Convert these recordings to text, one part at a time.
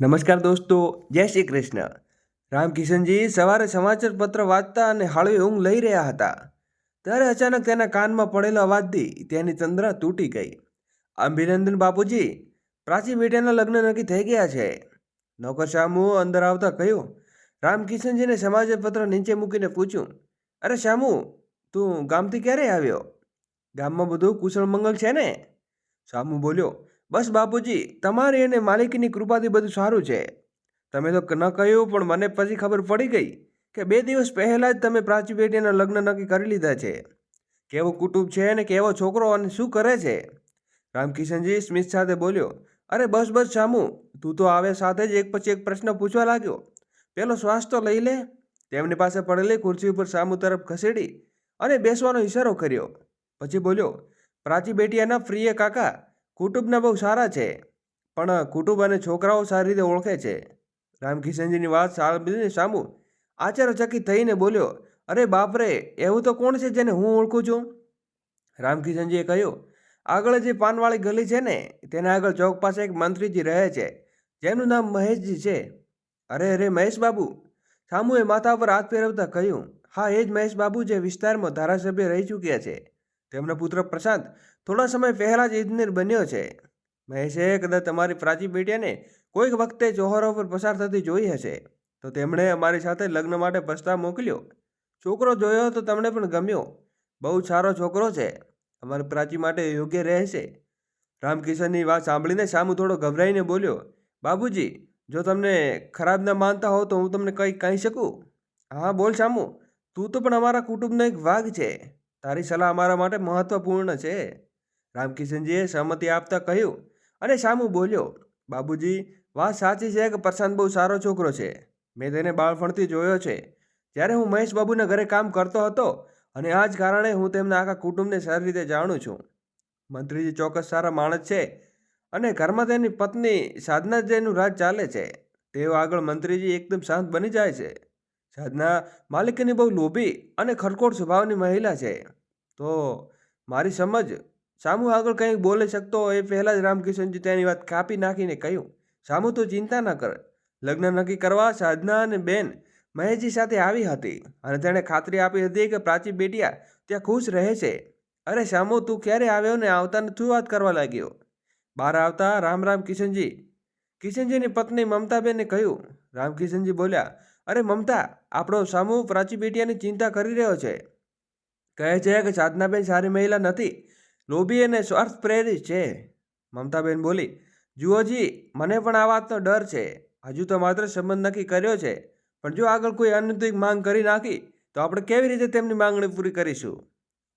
નમસ્કાર દોસ્તો, જય શ્રી કૃષ્ણ. રામકિશનજી સવારે સમાચાર પત્ર વાંચતા અને હળવી ઊંઘ લઈ રહ્યા હતા. ત્યારે અચાનક તેના કાનમાં પડેલો અવાજથી તેની ચંદ્ર તૂટી ગઈ. અભિનંદન બાપુજી પ્રાચી બેટાના લગ્ન નક્કી થઈ ગયા છે. નોકર શામુ અંદર આવતા કહ્યું, રામકિશનજીને સમાચાર પત્ર નીચે મૂકીને પૂછ્યું અરે શામુ, તું ગામથી ક્યારે આવ્યો? ગામમાં બધું કુશળ મંગલ છે ને? શામુ બોલ્યો બસ બાપુજી, તમારી અને માલિકીની કૃપાથી બધું સારું છે. તમે તો ન કહ્યું, પણ મને પછી ખબર પડી ગઈ કે બે દિવસ પહેલાં જ તમે પ્રાચી બેટીના લગ્ન નક્કી કરી લીધા છે. કેવો કુટુંબ છે અને કેવો છોકરો અને શું કરે છે? રામકિશનજી સ્મિત સાથે બોલ્યો, અરે બસ બસ શામુ તું તો આવે સાથે જ એક પછી એક પ્રશ્ન પૂછવા લાગ્યો. પેલો શ્વાસ તો લઈ લે. તેમની પાસે પડેલી ખુરશી ઉપર શામુ તરફ ખસેડી અને બેસવાનો ઇશારો કર્યો. પછી બોલ્યો, પ્રાચી બેટિયાના પ્રિય કાકા કુટુંબના બહુ સારા છે, પણ કુટુંબ અને છોકરાઓ સારી રીતે ઓળખે છે. રામકિશનજીની વાત સાંભળીને સામુ આશ્ચર્યચકિત થઈને બોલ્યો, અરે બાપરે, એવું તો કોણ છે જેને હું ઓળખું છું? રામકિશનજીએ કહ્યું, આગળ જે પાનવાળી ગલી છે ને, તેના આગળ ચોક પાસે એક મંત્રીજી રહે છે, જેનું નામ મહેશજી છે. અરે અરે, મહેશ બાબુ. સામુએ માથા પર હાથ ફેરવતા કહ્યું, હા, એ જ મહેશ બાબુ જે વિસ્તારમાં ધારાસભ્ય રહી ચૂક્યા છે. તેમનો પુત્ર પ્રશાંત થોડા સમય પહેલાં જ ઇજનેર બન્યો છે. મહેશે કદાચ તમારી પ્રાચી બેટિયાને કોઈક વખતે જોહરો પર પસાર થતી જોઈ હશે. તો તેમણે અમારી સાથે લગ્ન માટે પ્રસ્તાવ મોકલ્યો. છોકરો જોયો તો તમને પણ ગમ્યો. બહુ સારો છોકરો છે. અમારી પ્રાચી માટે યોગ્ય રહેશે. રામકિશનની વાત સાંભળીને સામુ થોડો ગભરાઈને બોલ્યો, બાબુજી, જો તમને ખરાબ ન માનતા હો તો હું તમને કંઈ કહી શકું? હા, બોલ સામુ. તું તો પણ અમારા કુટુંબનો એક ભાગ છે. તારી સલાહ અમારા માટે મહત્વપૂર્ણ છે. રામકિશનજીએ સહમતિ આપતા કહ્યું અને શામુ બોલ્યો, બાબુજી, વાત સાચી છે કે પ્રશાંત બહુ સારો છોકરો છે. મેં તેને બાળપણથી જોયો છે. જ્યારે હું મહેશ બાબુના ઘરે કામ કરતો હતો અને આ જ કારણે હું તેમના આખા કુટુંબને સારી રીતે જાણું છું. મંત્રીજી ચોક્કસ સારા માણસ છે અને ઘરમાં તેની પત્ની સાધના જેનું રાજ ચાલે છે. તેઓ આગળ મંત્રીજી એકદમ શાંત બની જાય છે. સાધના માલિકની બહુ લોભી અને ખરખોડ સ્વભાવની મહિલા છે. તો મારી સમજ, સામુ આગળ કંઈક બોલી શકતો એ પહેલાં જ રામકિશનજી તેની વાત કાપી નાખીને કહ્યું, સામુ તું ચિંતા ન કર. લગ્ન નક્કી કરવા સાધના અને બેન મહેશજી સાથે આવી હતી અને તેણે ખાતરી આપી હતી કે પ્રાચી બેટિયા ત્યાં ખુશ રહે છે. અરે સામુ, તું ક્યારે આવ્યો ને આવતા શું વાત કરવા લાગ્યો બહાર આવતા રામ રામ કિશનજી, કિશનજીની પત્ની મમતાબેને કહ્યું, રામકિશનજી બોલ્યા અરે મમતા, આપણો સામુ પ્રાચી બેટિયાની ચિંતા કરી રહ્યો છે. કહે છે કે સાધનાબેન સારી મહિલા નથી, લોભી અને સ્વાર્થ પ્રેરિત છે. મમતાબેન બોલી જુઓજી મને પણ આ વાતનો ડર છે. હજુ તો માત્ર સંબંધ નક્કી કર્યો છે. પણ જો આગળ કોઈ અનૈતિક માંગ કરી નાખી, તો આપણે કેવી રીતે તેમની માંગણી પૂરી કરીશું?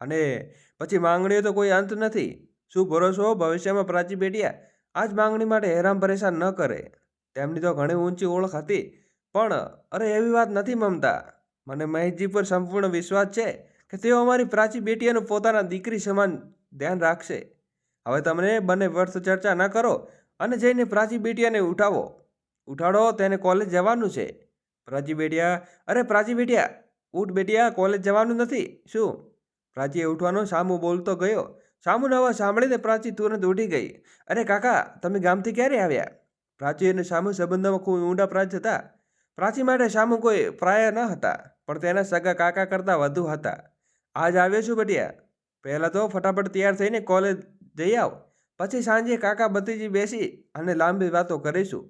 અને પછી માંગણીઓ તો કોઈ અંત નથી. શું ભરોસો ભવિષ્યમાં પ્રાચી બેટિયા? આ જ માંગણી માટે હેરાન પરેશાન ન કરે. તેમની તો ઘણી ઊંચી ઓળખ હતી. પણ, અરે એવી વાત નથી મમતા. મને મહેશજી પર સંપૂર્ણ વિશ્વાસ છે કે તેઓ અમારી પ્રાચી બેટીઓનું પોતાના દીકરી સમાન ધ્યાન રાખશે. હવે તમને બંને વર્ષ ચર્ચા ન કરો અને જઈને પ્રાચી બેટિયાને ઉઠાવો. ઉઠાડો, તેને કોલેજ જવાનું છે. પ્રાચી બેટિયા, અરે પ્રાચી બેટિયા ઉઠ બેટિયા, કોલેજ જવાનું નથી. શું? પ્રાચીએ ઉઠવાનો સામુ બોલતો ગયો. સામુનો અવાજ સાંભળીને પ્રાચી તુરંત ઉઠી ગઈ. અરે કાકા, તમે ગામથી ક્યારે આવ્યા? પ્રાચી અને સામુ સંબંધોમાં ખૂબ ઊંડા પ્રાચ હતા? પ્રાચી માટે સામુ કોઈ પ્રાય ન હતા, પણ તેના સગા કાકા કરતાં વધુ હતા. આજ આવ્યો છું બટિયા. પહેલાં તો ફટાફટ તૈયાર થઈને કોલેજ જઈ આવ. પછી સાંજે કાકા ભત્રીજી બેસી અને લાંબી વાતો કરીશું.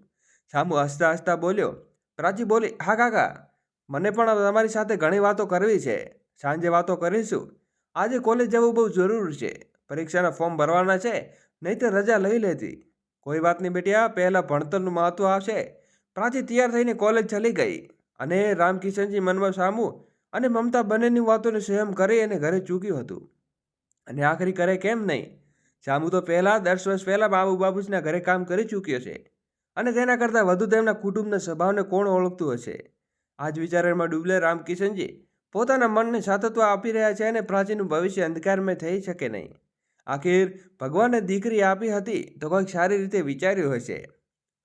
સામુ હસતા હસતા બોલ્યો, પ્રાચી બોલી, હા કાકા, મને પણ તમારી સાથે ઘણી વાતો કરવી છે. સાંજે વાતો કરીશું. આજે કોલેજ જવું બહુ જરૂર છે. પરીક્ષાના ફોર્મ ભરવાના છે નહીં તો રજા લઈ લેતી. કોઈ વાત નહીં બેટિયા, પહેલાં ભણતરનું મહત્ત્વ આવશે. પ્રાચી તૈયાર થઈને કોલેજ ચલી ગઈ અને રામકિશનજી મનમાં સામુ અને મમતા બંનેની વાતોને સહમ કરી અને ઘરે ચૂક્યું હતું. અને આખરી કરે કેમ નહીં? સામુ તો પહેલાં, દસ વર્ષ પહેલાં બાબુ બાબુજીના ઘરે કામ કરી ચૂક્યો છે અને તેના કરતાં વધુ તેમના કુટુંબના સ્વભાવને કોણ ઓળખતું હશે? આ જ વિચારોમાં ડૂબલે રામકિશનજી પોતાના મનને સાતત્વ આપી રહ્યા છે અને પ્રાચીનું ભવિષ્ય અંધકારમય થઈ શકે નહીં. આખિર ભગવાને દીકરી આપી હતી તો કંઈક સારી રીતે વિચાર્યું હશે.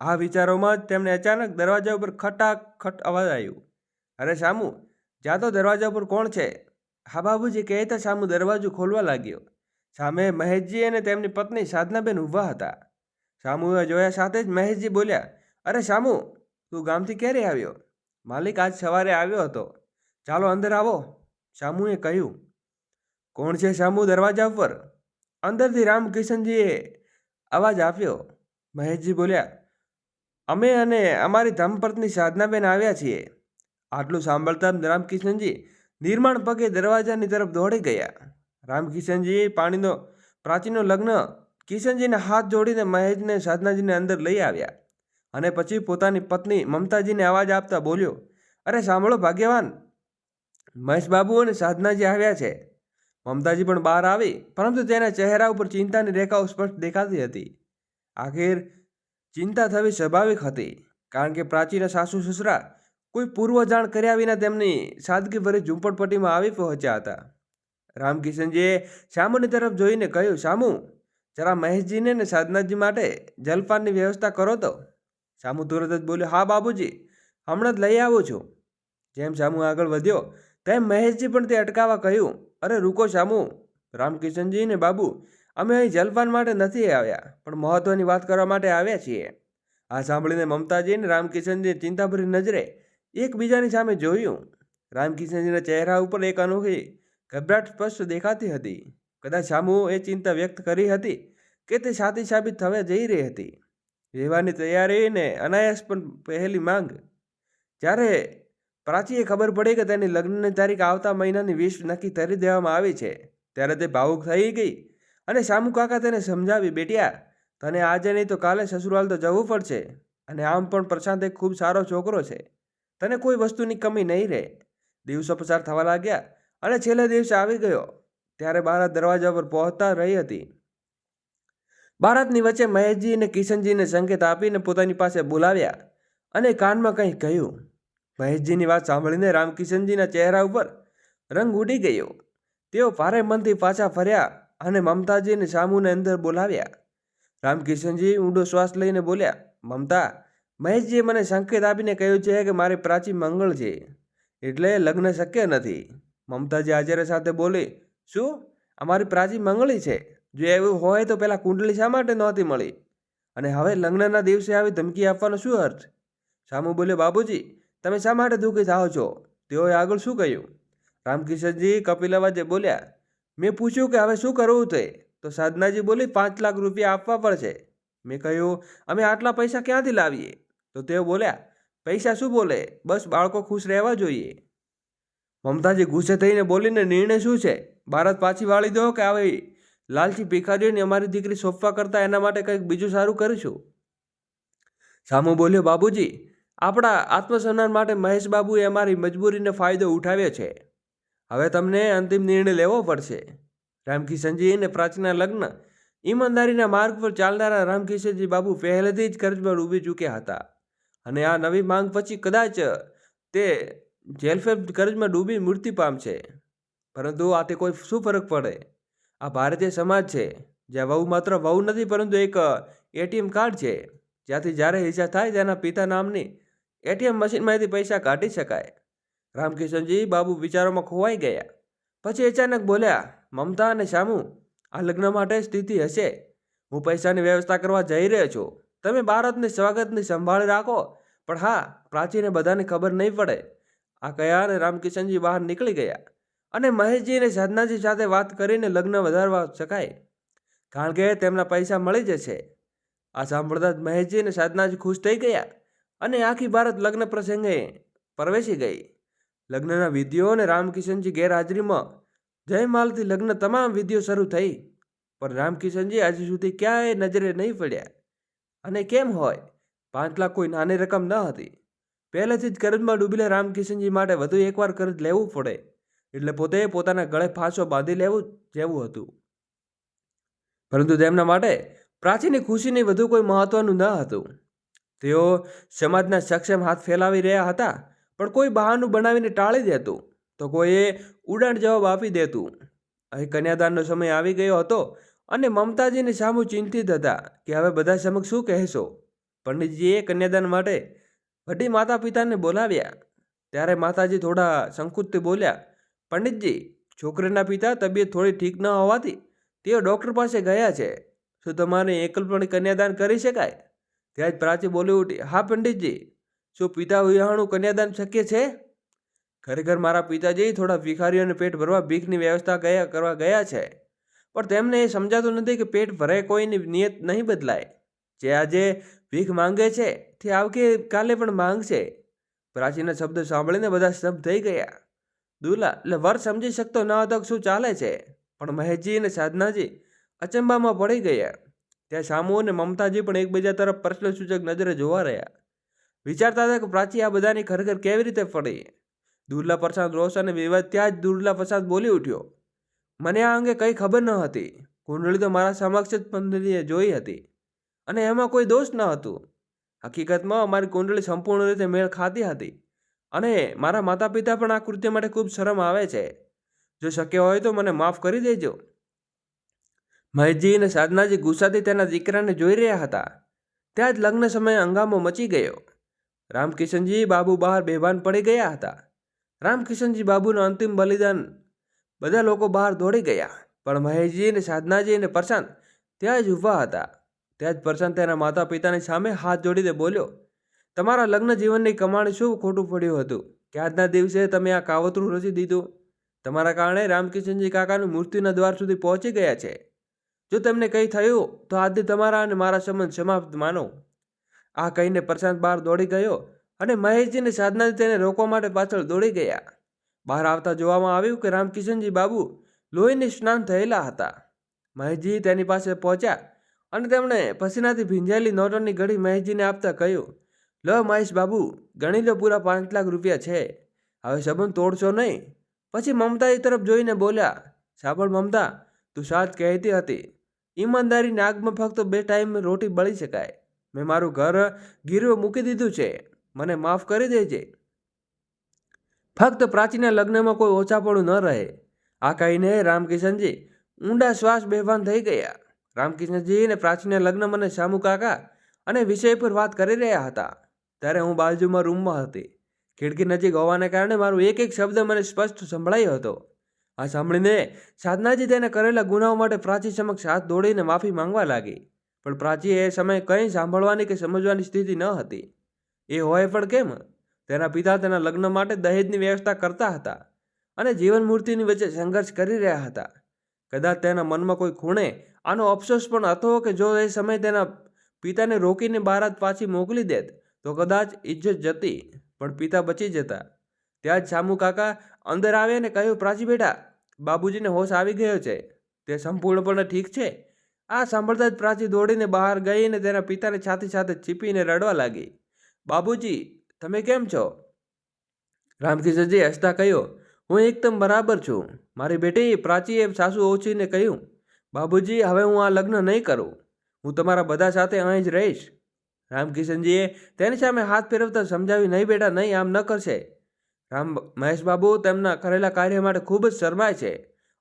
આ વિચારોમાં જ તેમને અચાનક દરવાજા ઉપર ખટાક ખટ અવાજ આવ્યો. અરે સામુ જ્યાં તો દરવાજા ઉપર કોણ છે? હા, બાબુજી કહેતા સામુ દરવાજો ખોલવા લાગ્યો. સામે મહેશજી અને તેમની પત્ની સાધનાબેન ઊભા હતા. સામુએ જોયા સાથે જ મહેશજી બોલ્યા, અરે સામુ તું ગામથી ક્યારે આવ્યો? માલિક આજ સવારે આવ્યો હતો. ચાલો અંદર આવો. સામુએ કહ્યું, કોણ છે સામુ દરવાજા ઉપર? અંદરથી રામકિશનજીએ. અવાજ આપ્યો. મહેશજી બોલ્યા અમે અને અમારી ધર્મપત્ની સાધનાબેન આવ્યા છીએ. આટલું સાંભળતા રામકિશનજી નિર્માણ પગે દરવાજાની તરફ દોડી ગયા. રામકિશનજી પાણીનો, પ્રાચીનો લગ્ન કિશનજીને હાથ જોડીને મહેશને સાધનાજીને અંદર લઈ આવ્યા અને પછી પોતાની પત્ની મમતાજીને અવાજ આપતા બોલ્યો, અરે સાંભળો ભાગ્યવાન, મહેશ બાબુ અને સાધનાજી આવ્યા છે. મમતાજી પણ બહાર આવી, પરંતુ તેના ચહેરા ઉપર ચિંતાની રેખાઓ સ્પષ્ટ દેખાતી હતી. આખિર ચિંતા થવી સ્વાભાવિક હતી, કારણ કે પ્રાચીના સાસુ સસરા કોઈ પૂર્વ જાણ કર્યા વિના તેમની સાદગીભરી ઝૂંપડપટ્ટીમાં આવી પહોંચ્યા હતા. રામકિશનજીએ શામુની તરફ જોઈને કહ્યું, શામુ, જરા મહેશજીને ને સાધનાજી માટે જલપાનની વ્યવસ્થા કરો તો. શામુ તુરત જ બોલ્યો, હા, બાબુજી, હમણાં જ લઈ આવું છું. જેમ શામુ આગળ વધ્યો, તેમ મહેશજી પણ તે અટકાવવા કહ્યું, અરે, રૂકો, શામુ. રામકિશનજી ને બાબુ અમે અહીં જલપાન માટે નથી આવ્યા, પણ મહત્વની વાત કરવા માટે આવ્યા છીએ. આ સાંભળીને મમતાજી અને રામકિશનજી ચિંતાભરી નજરે એકબીજાની સામે જોયું. રામકિશનજીના ચહેરા ઉપર એક અનોખી ગભરાટ સ્પષ્ટ દેખાતી હતી. કદાચ શામુ એ ચિંતા વ્યક્ત કરી હતી કે તે સાચી સાબિત થવા જઈ રહી હતી. વિવાહની તૈયારી ને અનાયાસ પણ પહેલી માંગ. જ્યારે પ્રાચીએ ખબર પડી કે તેની લગ્નની તારીખ આવતા મહિનાની વીસ નક્કી કરી દેવામાં આવી છે, ત્યારે તે ભાવુક થઈ ગઈ અને શામુ કાકા તેને સમજાવી, બેટ્યા, તને આજે નહીં તો કાલે સસુરાલ તો જવું પડશે. અને આમ પણ પ્રશાંત એક ખૂબ સારો છોકરો છે. તને કોઈ વસ્તુની કમી નહીં રહે. દિવસો પસાર થવા લાગ્યા અને છેલ્લે દિવસે આવી ગયો. ત્યારે બારાત દરવાજા પર પહોંચતા રહી હતી. બારાતની વચ્ચે મહેશજી અને કિશનજીને સંકેત આપીને પોતાની પાસે બોલાવ્યા અને કાનમાં કંઈ કહ્યું. મહેશજીની વાત સાંભળીને રામકિશનજીના ચહેરા ઉપર રંગ ઉડી ગયો. તેઓ ભારે મનથી પાછા ફર્યા. અને મમતાજીને સામુને અંદર બોલાવ્યા. રામકિશનજી ઊંડો શ્વાસ લઈને બોલ્યા, મમતા, મહેશજીએ મને સંકેત આપીને કહ્યું છે કે મારી પ્રાચી મંગળ છે, એટલે લગ્ન શક્ય નથી. મમતાજી આચાર્ય સાથે બોલી, શું? અમારી પ્રાચી મંગળી છે? જો એવું હોય તો પહેલાં કુંડલી શા માટે નહોતી મળી? અને હવે લગ્નના દિવસે આવી ધમકી આપવાનો શું અર્થ? સામુ બોલ્યો, બાબુજી, તમે શા માટે દુઃખી થાઓ છો? તેઓએ આગળ શું કહ્યું? રામકિશનજી કપિલ અવાજે બોલ્યા મેં પૂછ્યું કે હવે શું કરવું તે? તો સાધનાજી બોલી, પાંચ લાખ રૂપિયા આપવા પડશે. મેં કહ્યું, અમે આટલા પૈસા ક્યાંથી લાવીએ? તો તેઓ બોલ્યા, પૈસા શું બોલે? બસ બાળકો ખુશ રહેવા જોઈએ. મમતાજી ગુસ્સે થઈને બોલીને, નિર્ણય શું છે? ભારત પાછી વાળી દો કે આવી લાલચી ભિખારીઓને અમારી દીકરી સોંપવા કરતાં એના માટે કંઈક બીજું સારું કરીશું? સામુ બોલ્યો, બાબુજી, આપણા આત્મસન્માન માટે મહેશ બાબુએ અમારી મજબૂરીને ફાયદો ઉઠાવ્યો છે. હવે તમને અંતિમ નિર્ણય લેવો પડશે. રામકિશનજી અને પ્રાચીના લગ્ન. ઈમાનદારીના માર્ગ પર ચાલનારા રામકિશનજી બાબુ પહેલેથી જ કર્જમાં ડૂબી ચૂક્યા હતા. અને આ નવી માંગ પછી કદાચ તે જેલફેબ કર્જમાં ડૂબી મૃત્યુ પામશે પરંતુ આ તે કોઈ શું ફરક પડે? આ ભારતીય સમાજ છે, જ્યાં વહુ માત્ર વહુ નથી, પરંતુ એક એટીએમ કાર્ડ છે. જ્યાંથી જ્યારે ઈચ્છા થાય, તેના પિતા નામની એટીએમ મશીનમાંથી પૈસા કાઢી શકાય. રામકિશનજી બાબુ વિચારોમાં ખોવાઈ ગયા. પછી અચાનક બોલ્યા, મમતા અને શામુ આ લગ્ન માટે સ્થિતિ હશે. હું પૈસાની વ્યવસ્થા કરવા જઈ રહ્યો છું. તમે ભારતને સ્વાગતની સંભાળ રાખો. પણ હા, પ્રાચીને બધાને ખબર નહીં પડે. આ કયા અને રામકિશનજી બહાર નીકળી ગયા અને મહેશજી અને સાધનાજી સાથે વાત કરીને લગ્ન વધારવા શકાય. કારણ કે તેમના પૈસા મળી જશે. આ સાંભળતા જ મહેશજી અને સાધનાજી ખુશ થઈ ગયા અને આખી ભારત લગ્ન પ્રસંગે પ્રવેશી ગઈ. લગ્નના વિધિઓ અને રામકિશનજી ગેરહાજરીમાં જયમાલથી લગ્ન તમામ વિધિઓ શરૂ થઈ. પણ રામકિશનજી આજે સુધી ક્યાંય નજરે નહીં પડ્યા. અને કેમ હોય? પાંચ લાખ કોઈ નાની રકમ ન હતી. પહેલેથી જ કરજમાં ડૂબેલા રામકિશનજી માટે વધુ એકવાર કરજ લેવું પડે. એટલે પોતે પોતાના ગળે ફાંસો બાંધી લેવું જેવું હતું. પરંતુ તેમના માટે પ્રાચીની ખુશીની વધુ કોઈ મહત્વનું ન હતું. તેઓ સમાજના સક્ષમ હાથ ફેલાવી રહ્યા હતા. પણ કોઈ બહાનું બનાવીને ટાળી દેતું, તો કોઈએ ઉડાણ જવાબ આપી દેતું. અહીં કન્યાદાનનો સમય આવી ગયો હતો અને મમતાજીની સામુ ચિંતિત હતા કે હવે બધા સમક્ષ શું કહેશો? પંડિતજીએ કન્યાદાન માટે વડી માતા પિતાને બોલાવ્યા. ત્યારે માતાજી થોડા સંકુચથી બોલ્યા, પંડિતજી, છોકરીના પિતા તબિયત થોડી ઠીક ન હોવાથી તેઓ ડૉક્ટર પાસે ગયા છે. શું તમારે એકલપણે કન્યાદાન કરી શકાય? ત્યાં જ પ્રાચી બોલી ઉઠી, હા પંડિતજી. શું પિતા વિવાહનું કન્યાદાન શક્ય છે? ખરેખર મારા પિતાજી થોડા ભિખારીઓને પેટ ભરવા ભીખની વ્યવસ્થા ગયા કરવા ગયા છે. પણ તેમને એ સમજાતું નથી કે પેટ ભરાય કોઈની નિયત નહીં બદલાય. જે આજે ભીખ માંગે છે, તે આવકે કાલે પણ માંગશે. પ્રાચીના શબ્દ સાંભળીને બધા સ્તબ્ધ થઈ ગયા. દુલા એટલે વર સમજી શકતો ન હતો શું ચાલે છે? પણ મહેશજી અને સાધનાજી અચંબામાં પડી ગયા. ત્યાં સામુ અને મમતાજી પણ એકબીજા તરફ પ્રશ્નસૂચક નજરે જોવા રહ્યા. વિચારતા હતા કે પ્રાચી આ બધાની ખરેખર કેવી રીતે પડી દુર્લા પ્રસાદ રોષ અને વિવાદ ત્યાં જ દુર્લા પ્રસાદ બોલી ઉઠ્યો. મને આ અંગે કંઈ ખબર ન હતી. કુંડળી તો મારા સમક્ષ જ પંડલીએ જોઈ હતી. અને એમાં કોઈ દોષ ન હતું. હકીકતમાં અમારી કુંડળી સંપૂર્ણ રીતે મેળ ખાતી હતી. અને મારા માતા પિતા પણ આ કૃત્ય માટે ખૂબ શરમ આવે છે. જો શક્ય હોય તો મને માફ કરી દેજો. મહેશજી અને સાધનાજી ગુસ્સાથી તેના દીકરાને જોઈ રહ્યા હતા. ત્યાં જ લગ્ન સમયે હંગામો મચી ગયો. રામકિશનજી બાબુ બહાર બેભાન પડી ગયા હતા. રામકિશનજી બાબુનું અંતિમ બલિદાન બધા લોકો બહાર દોડી ગયા. પણ મહેશજી અને સાધનાજી અને પ્રશાંત ત્યાં જ ઊભા હતા. ત્યાં જ પ્રશાંત તેના માતા પિતાની સામે હાથ જોડીને બોલ્યો, તમારા લગ્ન જીવનની કમાણી શું ખોટું પડ્યું હતું? કે આજના દિવસે તમે આ કાવતરું રચી દીધું? તમારા કારણે રામકિશનજી કાકાનું મૃત્યુના દ્વાર સુધી પહોંચી ગયા છે. જો તેમને કંઈ થયું તો આજથી તમારા અને મારા સંબંધ સમાપ્ત માનો. આ કહીને પ્રશાંત બહાર દોડી ગયો અને મહેશજીને સાધનાથી તેને રોકવા માટે પાછળ દોડી ગયા. બહાર આવતા જોવામાં આવ્યું કે રામકિશનજી બાબુ લોહીને સ્નાન થયેલા હતા. મહેશજી તેની પાસે પહોંચ્યા અને તેમણે પસીનાથી ભીંજાયેલી નોટોની ઘડી મહેશજીને આપતા કહ્યું, લો મહેશ બાબુ, ગણી લો પૂરા પાંચ લાખ રૂપિયા છે. હવે સંબંધ તોડશો નહીં. પછી મમતાજી તરફ જોઈને બોલ્યા, સાંભળ મમતા, તું સાચ કહેતી હતી. ઈમાનદારીની આગમાં ફક્ત બે ટાઈમ રોટી બળી શકાય. મેં મારું ઘર ગીરવે મૂકી દીધું છે. મને માફ કરી દેજે. ફક્ત પ્રાચીના લગ્નમાં કોઈ ઓછાપણું ન રહે. આ કહીને રામકિશનજી ઊંડા શ્વાસ બેભાન થઈ ગયા. રામકિશનજી અને પ્રાચીના લગ્ન મને શામુ કાકા અને વિષય પર વાત કરી રહ્યા હતા. ત્યારે હું બાજુમાં રૂમમાં હતી. ખિડકી નજીક હોવાને કારણે મારું એક એક શબ્દ મને સ્પષ્ટ સંભળાયો હતો. આ સાંભળીને સાધનાજી તેને કરેલા ગુનાઓ માટે પ્રાચી સમક્ષ હાથ દોડીને માફી માંગવા લાગી. પણ પ્રાચી એ સમયે કંઈ સાંભળવાની કે સમજવાની સ્થિતિ ન હતી. એ હોય પણ કેમ? તેના પિતા તેના લગ્ન માટે દહેજની વ્યવસ્થા કરતા હતા અને જીવન મૂર્તિની વચ્ચે સંઘર્ષ કરી રહ્યા હતા. કદાચ તેના મનમાં કોઈ ખૂણે આનો અફસોસ પણ હતો કે જો એ સમય તેના પિતાને રોકીને બારાત પાછી મોકલી દેત, તો કદાચ ઇજ્જત જતી, પણ પિતા બચી જતા. ત્યાં જ શામુ કાકા અંદર આવે અને કહ્યું, પ્રાચી બેટા, બાબુજીને હોશ આવી ગયો છે. તે સંપૂર્ણપણે ઠીક છે? આ સાંભળતા જ પ્રાચી દોડીને બહાર ગઈ અને તેના પિતાને છાતી સાથે ચીપીને રડવા લાગી. બાબુજી, તમે કેમ છો? રામકિશનજી હસતા કહ્યું, હું એકદમ બરાબર છું. મારી બેટી પ્રાચીએ સાસુ ઓછીને કહ્યું, બાબુજી, હવે હું આ લગ્ન નહીં કરું. હું તમારા બધા સાથે અહીં જ રહીશ રામકિશનજીએ તેની સામે હાથ ફેરવતા સમજાવી, નહીં બેટા, નહીં, આમ ન કરશે. રામ મહેશબાબુ તેમના કરેલા કાર્ય માટે ખૂબ જ શરમાય છે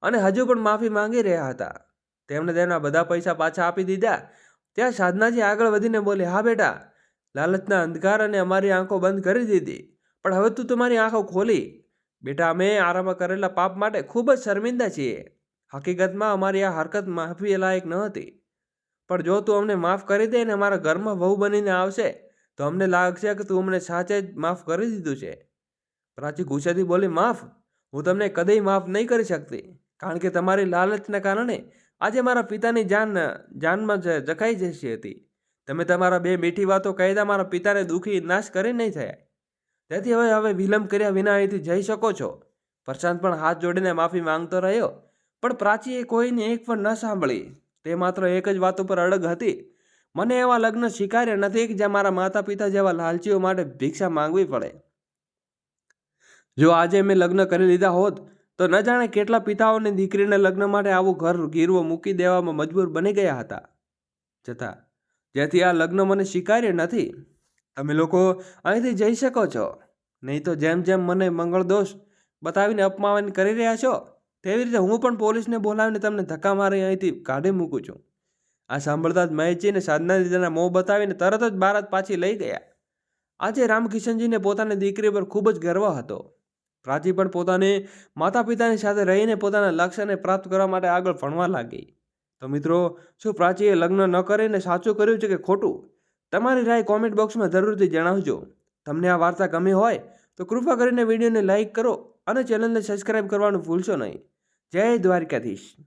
અને હજુ પણ માફી માંગી રહ્યા હતા. તેમણે તેમના બધા પૈસા પાછા આપી દીધા. ત્યાં સાધનાજી આગળ વધીને બોલી, હા બેટા, લાલચના અંધકાર અને અમારી આંખો બંધ કરી દીધી, પણ હવે તું તમારી આંખો ખોલી. બેટા, અમે આરામાં કરેલા પાપ માટે ખૂબ જ શર્મિંદા છીએ. હકીકતમાં અમારી આ હરકત માફી લાયક ન હતી. પણ જો તું અમને માફ કરી દે અને અમારા ઘરમાં વહુ બનીને આવશે, તો અમને લાગશે કે તું અમને સાચે જ માફ કરી દીધું છે. પ્રાચી ગુસ્સેથી બોલી, માફ? હું તમને કદી માફ નહીં કરી શકતી, કારણ કે તમારી લાલચના કારણે આજે મારા પિતાની જાન, જાનમાં જખાઈ જશી હતી. તમે તમારા બે મીઠી વાતો કહેતા મારા પિતાને દુઃખી નાશ કરી નહીં થયા. તેથી હવે હવે વિલંબ કર્યા વિના અહીંથી જઈ શકો છો. પ્રશાંત પણ હાથ જોડીને માફી માંગતો રહ્યો. પણ પ્રાચીએ કોઈને એક પણ ન સાંભળી. તે માત્ર એક જ વાત ઉપર અડગ હતી. મને એવા લગ્ન સ્વીકાર્ય નથી કે જ્યાં મારા માતા પિતા જેવા લાલચીઓ માટે ભિક્ષા માંગવી પડે. જો આજે મેં લગ્ન કરી લીધા હોત તો ન જાણે કેટલા પિતાઓની દીકરીને લગ્ન માટે આવું ઘર ગીરવો મૂકી દેવામાં મજબૂર બની ગયા હતા. છતાં જેથી આ લગ્ન મને સ્વીકાર્ય નથી. તમે લોકો અહીંથી જઈ શકો છો. નહીં તો જેમ જેમ મને મંગળ દોષ બતાવીને અપમાન કરી રહ્યા છો, તેવી રીતે હું પણ પોલીસને બોલાવીને તમને ધક્કા મારી અહીંથી કાઢી મૂકું છું. આ સાંભળતા જ મહેશજીને સાધના દીધાના મોં બતાવીને તરત જ બારાત પાછી લઈ ગયા. આજે રામકિશનજીને પોતાની દીકરી પર ખૂબ જ ગર્વ હતો. પ્રાચી પણ પોતાની માતા પિતાની સાથે રહીને પોતાના લક્ષ્યને પ્રાપ્ત કરવા માટે આગળ ભણવા લાગી. તો મિત્રો, શું પ્રાચીએ લગ્ન ન કરીને સાચું કર્યું છે કે ખોટું? તમારી રાય કોમેન્ટ બોક્સમાં જરૂરથી જણાવજો. તમને આ વાર્તા ગમી હોય, તો કૃપા કરીને વિડીયોને લાઇક કરો અને ચેનલને સબસ્ક્રાઈબ કરવાનું ભૂલશો નહીં. જય દ્વારકાધીશ.